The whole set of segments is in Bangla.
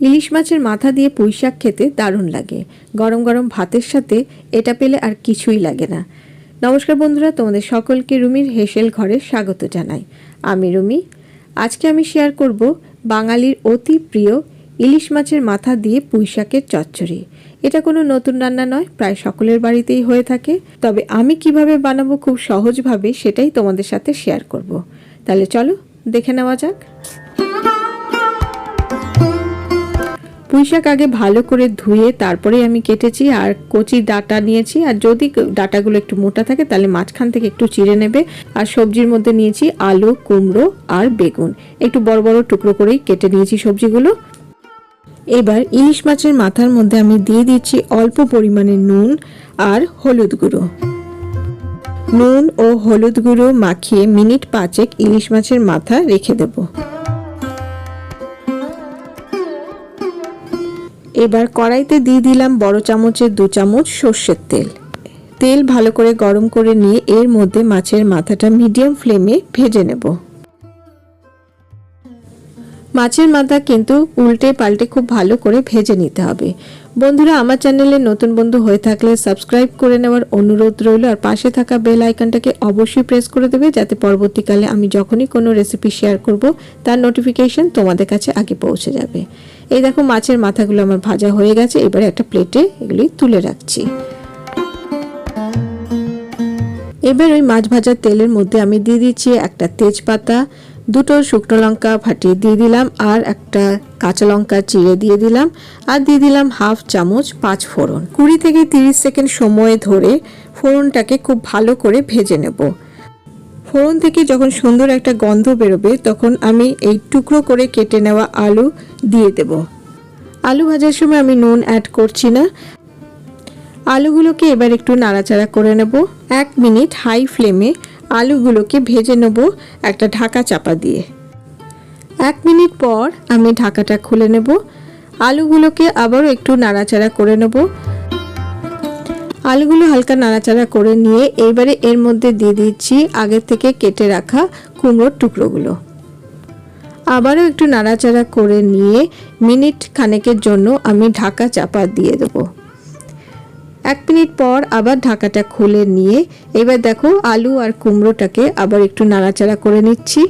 ইলিশ মাছের মাথা দিয়ে পুঁই শাক খেতে দারুণ লাগে। গরম গরম ভাতের সাথে এটা পেলে আর কিছুই লাগে না। নমস্কার বন্ধুরা, তোমাদের সকলকে রুমির হেসেল ঘরে স্বাগত জানাই। আমি রুমি। আজকে আমি শেয়ার করব বাঙালির অতি প্রিয় ইলিশ মাছের মাথা দিয়ে পুঁই শাকের চচ্চড়ি। এটা কোনো নতুন রান্না নয়, প্রায় সকলের বাড়িতেই হয়ে থাকে। তবে আমি কীভাবে বানাবো খুব সহজভাবে সেটাই তোমাদের সাথে শেয়ার করব। তাহলে চলো দেখে নেওয়া যাক। পুঁইশাক আগে ভালো করে ধুয়ে তারপরে আমি কেটেছি আর কচি ডাটা নিয়েছি। আর যদি ডাটাগুলো একটু মোটা থাকে, তাহলে মাঝখান থেকে একটু চিড়ে নেবে। আর সবজির মধ্যে নিয়েছি আলু, কুমড়ো আর বেগুন। একটু বড় বড় টুকরো করেই কেটে নিয়েছি সবজিগুলো। এবার ইলিশ মাছের মাথার মধ্যে আমি দিয়ে দিচ্ছি অল্প পরিমাণে নুন আর হলুদ গুঁড়ো। নুন ও হলুদ গুঁড়ো মাখিয়ে মিনিট পাঁচেক ইলিশ মাছের মাথা রেখে দেবো। এবার কড়াইতে দিয়ে দিলাম বড় চামচের দু চামচ সর্ষের তেল। তেল ভালো করে গরম করে নিয়ে এর মধ্যে মাছের মাথাটা মিডিয়াম ফ্লেমে ভেজে নেব। মাছের মাথা কিন্তু উল্টে পাল্টে খুব ভালো করে ভেজে নিতে হবে। বন্ধুরা, আমার চ্যানেলে নতুন বন্ধু হয়ে থাকলে সাবস্ক্রাইব করে নেওয়ার অনুরোধ রইল আর পাশে থাকা বেল আইকনটাকে অবশ্যই প্রেস করে দেবে যাতে পরবর্তীকালে আমি যখনই কোনো রেসিপি শেয়ার করব, তার নোটিফিকেশন তোমাদের কাছে আগে পৌঁছে যাবে। এই দেখো মাছের মাথাগুলো আমার ভাজা হয়ে গেছে, এবারে একটা প্লেটে এগুলি তুলে রাখছি। এবার ওই মাছ ভাজার তেলের মধ্যে আমি দিয়ে দিচ্ছি একটা তেজপাতা, দুটো শুকনো লঙ্কা ফাটিয়ে দিয়ে দিলাম, আর একটা কাঁচা লঙ্কা চিড়ে দিয়ে দিলাম, আর দিয়ে দিলাম হাফ চামচ পাঁচ ফোড়ন। কুড়ি থেকে তিরিশ সেকেন্ড সময় ধরে ফোড়নটাকে খুব ভালো করে ভেজে নেব। ফোড়ন থেকে যখন সুন্দর একটা গন্ধ বেরোবে, তখন আমি এই টুকরো করে কেটে নেওয়া আলু দিয়ে দেব। আলু ভাজার সময় আমি নুন অ্যাড করছি না। আলুগুলোকে এবার একটু নাড়াচাড়া করে নেব। এক মিনিট হাই ফ্লেমে আলুগুলোকে ভেজে নেব একটা ঢাকা চাপা দিয়ে। এক মিনিট পর আমি ঢাকাটা খুলে নেব। আলুগুলোকে আবারও একটু নাড়াচাড়া করে নেব। আলুগুলো হালকা নাড়াচাড়া করে নিয়ে এইবারে এর মধ্যে দিয়ে দিচ্ছি আগের থেকে কেটে রাখা কুমড়োর টুকরোগুলো। আবারও একটু নাড়াচাড়া করে নিয়ে মিনিট খানেকের জন্য আমি ঢাকা চাপা দিয়ে দেবো। এক মিনিট পর আবার ঢাকাটা খুলে নিয়ে এবার দেখো আলু আর কুমড়োটাকে আবার একটু নাড়াচাড়া করে নিচ্ছি।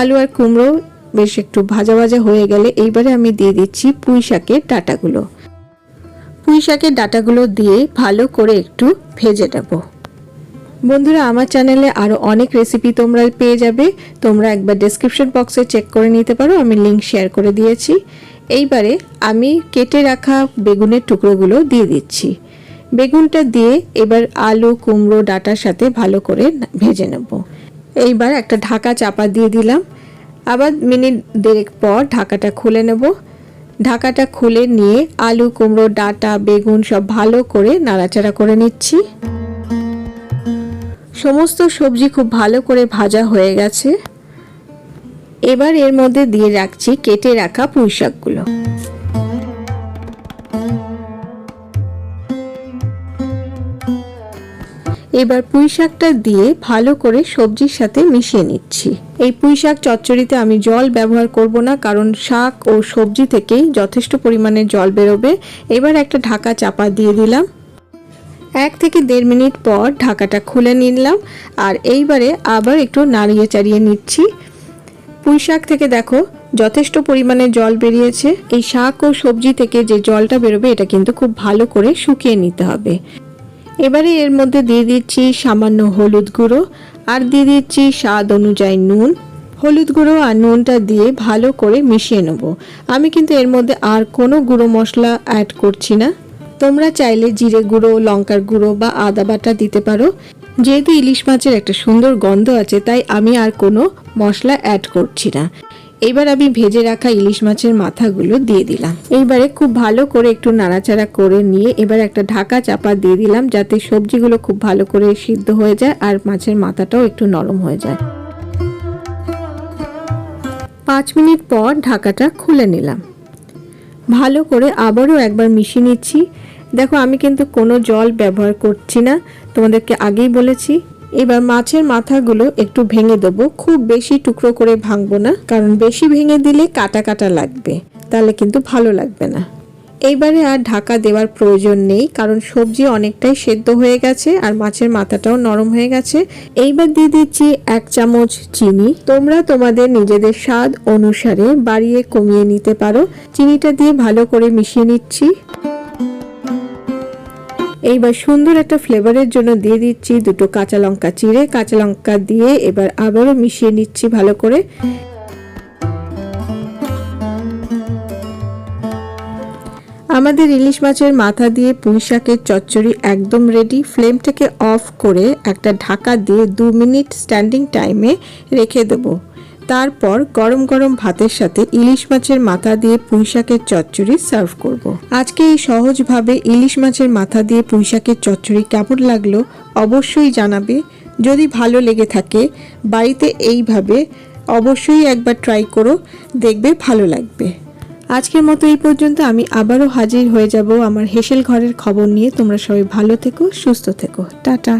আলু আর কুমড়ো বেশ একটু ভাজা ভাজা হয়ে গেলে এইবারে আমি দিয়ে দিচ্ছি পুঁই শাকের ডাটাগুলো। পুঁই শাকের ডাটাগুলো দিয়ে ভালো করে একটু ভেজে নেব। বন্ধুরা, আমার চ্যানেলে আরও অনেক রেসিপি তোমরা পেয়ে যাবে। তোমরা একবার ডেসক্রিপশন বক্সে চেক করে নিতে পারো, আমি লিঙ্ক শেয়ার করে দিয়েছি। এইবারে আমি কেটে রাখা বেগুনের টুকরোগুলো দিয়ে দিচ্ছি। বেগুনটা দিয়ে এবার আলু, কুমড়ো, ডাটার সাথে ভালো করে ভেজে নেব। এইবার একটা ঢাকা চাপা দিয়ে দিলাম। আবার মিনিট দেড়েক পর ঢাকাটা খুলে নেব। ঢাকাটা খুলে নিয়ে আলু, কুমড়ো, ডাটা, বেগুন সব ভালো করে নাড়াচাড়া করে নিচ্ছি। সমস্ত সবজি খুব ভালো করে ভাজা হয়ে গেছে। এবার এর মধ্যে দিয়ে রাখছি কেটে রাখা পুঁই শাকগুলো এবার পুঁই শাকটা দিয়ে ভালো করে সবজির সাথে মিশিয়ে নিচ্ছি। এই পুঁই শাক চচ্চড়িতে আমি জল ব্যবহার করব না, কারণ শাক ও সবজি থেকেই যথেষ্ট পরিমাণে জল বেরোবে। এবার একটা ঢাকা চাপা দিয়ে দিলাম। এক থেকে দেড় মিনিট পর ঢাকাটা খুলে নিলাম আর এইবারে আবার একটু নাড়িয়ে চাড়িয়ে নিচ্ছি। পুঁই শাক থেকে দেখো যথেষ্ট পরিমাণে জল বেরিয়েছে। এই শাক ও সবজি থেকে যে জলটা বেরোবে, এটা কিন্তু খুব ভালো করে শুকিয়ে নিতে হবে। এবারে এর মধ্যে দিয়ে দিচ্ছি সামান্য হলুদ গুঁড়ো, আর দিয়ে দিচ্ছি স্বাদ অনুযায়ী নুন। হলুদ গুঁড়ো আর নুনটা দিয়ে ভালো করে মিশিয়ে নেব। আমি কিন্তু এর মধ্যে আর কোনো গুঁড়ো মশলা অ্যাড করছি না। তোমরা চাইলে জিরে গুঁড়ো, লঙ্কার গুঁড়ো বা আদা বাটা দিতে পারো। যেহেতু ইলিশ মাছের একটা সুন্দর গন্ধ আছে, তাই আমি আর কোনো মশলা অ্যাড করছি না। এবার আমি ভেজে রাখা ইলিশ মাছের মাথাগুলো দিয়ে দিলাম। এইবারে খুব ভালো করে একটু নাড়াচাড়া করে নিয়ে এবার একটা ঢাকা চাপা দিয়ে দিলাম যাতে সবজিগুলো খুব ভালো করে সিদ্ধ হয়ে যায় আর মাছের মাথাটাও একটু নরম হয়ে যায়। পাঁচ মিনিট পর ঢাকাটা খুলে নিলাম। ভালো করে আবারও একবার মিশিয়ে নিচ্ছি। দেখো আমি কিন্তু কোনো জল ব্যবহার করছি না। তোমাদেরকে আগেই বলেছি এবার মাছের মাথাগুলো একটু ভেঙে দেবো। খুব বেশি টুকরো করে ভাঙবো না, কারণ বেশি ভেঙে দিলে কাটা কাটা লাগবে, তাহলে কিন্তু ভালো লাগবে না। এইবারে আর ঢাকা দেওয়ার প্রয়োজন নেই, কারণ সবজি অনেকটাই সেদ্ধ হয়ে গেছে আর মাছের মাথাটাও নরম হয়ে গেছে। এইবার দিয়ে দিচ্ছি এক চামচ চিনি। তোমরা তোমাদের নিজেদের স্বাদ অনুসারে বাড়িয়ে কমিয়ে নিতে পারো। চিনিটা দিয়ে ভালো করে মিশিয়ে নিচ্ছি। এইবার সুন্দর একটা ফ্লেভারের জন্য দিয়ে দিচ্ছি দুটো কাঁচা লঙ্কা চিড়ে। কাঁচা লঙ্কা দিয়ে এবার আবারও মিশিয়ে নিচ্ছি ভালো করে। আমাদের ইলিশ মাছের মাথা দিয়ে পুঁই শাকের চচ্চড়ি একদম রেডি ফ্লেমটাকে অফ করে একটা ঢাকা দিয়ে দু মিনিট স্ট্যান্ডিং টাইমে রেখে দেবো। তারপর গরম গরম ভাতের সাথে ইলিশ মাছের মাথা দিয়ে পুঁই শাকের চচ্চড়ি সার্ভ করব। আজকে এই সহজভাবে ইলিশ মাছের মাথা দিয়ে পুঁই শাকের চচ্চড়ি কেমন লাগল অবশ্যই জানাবে। যদি ভালো লেগে থাকে বাড়িতে এইভাবে অবশ্যই একবার ট্রাই করো, দেখবে ভালো লাগবে। আজকের মতো এই পর্যন্ত আমি আবারও হাজির হয়ে যাব আমার হেসেল ঘরের খবর নিয়ে। তোমরা সবাই ভালো থেকো, সুস্থ থেকো। টাটা।